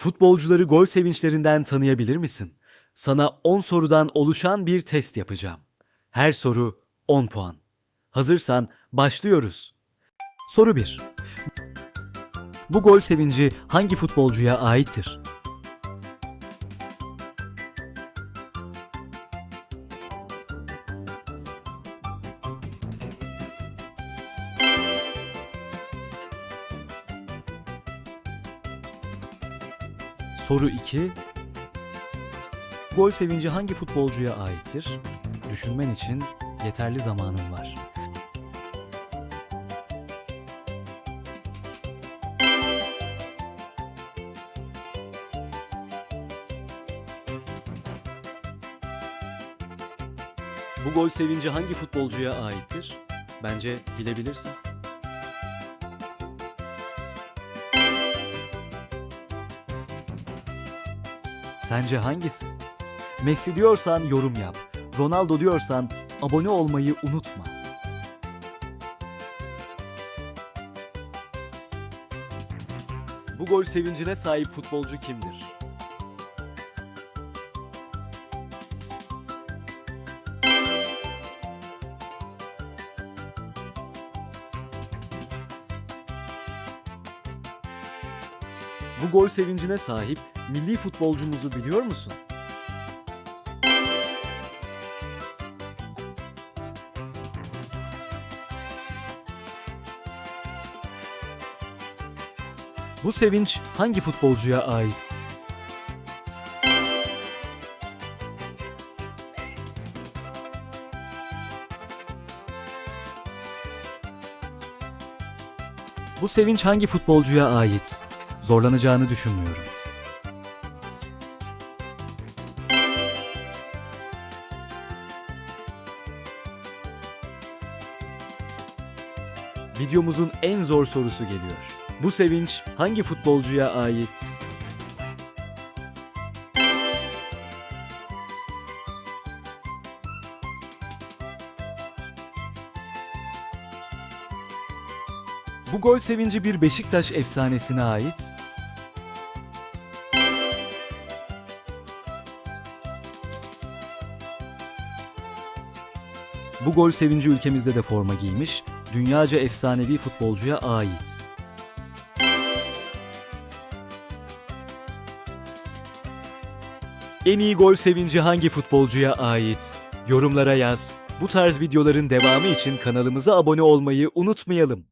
Futbolcuları gol sevinçlerinden tanıyabilir misin? Sana 10 sorudan oluşan bir test yapacağım. Her soru 10 puan. Hazırsan başlıyoruz. Soru 1. Bu gol sevinci hangi futbolcuya aittir? Soru 2. Gol sevinci hangi futbolcuya aittir? Düşünmen için yeterli zamanın var. Bu gol sevinci hangi futbolcuya aittir? Bence bilebilirsin. Sence hangisi? Messi diyorsan yorum yap. Ronaldo diyorsan abone olmayı unutma. Bu gol sevincine sahip futbolcu kimdir? Bu gol sevincine sahip milli futbolcumuzu biliyor musun? Bu sevinç hangi futbolcuya ait? Bu sevinç hangi futbolcuya ait? Zorlanacağını düşünmüyorum. Videomuzun en zor sorusu geliyor. Bu sevinç hangi futbolcuya ait? Bu gol sevinci bir Beşiktaş efsanesine ait. Bu gol sevinci ülkemizde de forma giymiş, dünyaca efsanevi futbolcuya ait. En iyi gol sevinci hangi futbolcuya ait? Yorumlara yaz. Bu tarz videoların devamı için kanalımıza abone olmayı unutmayalım.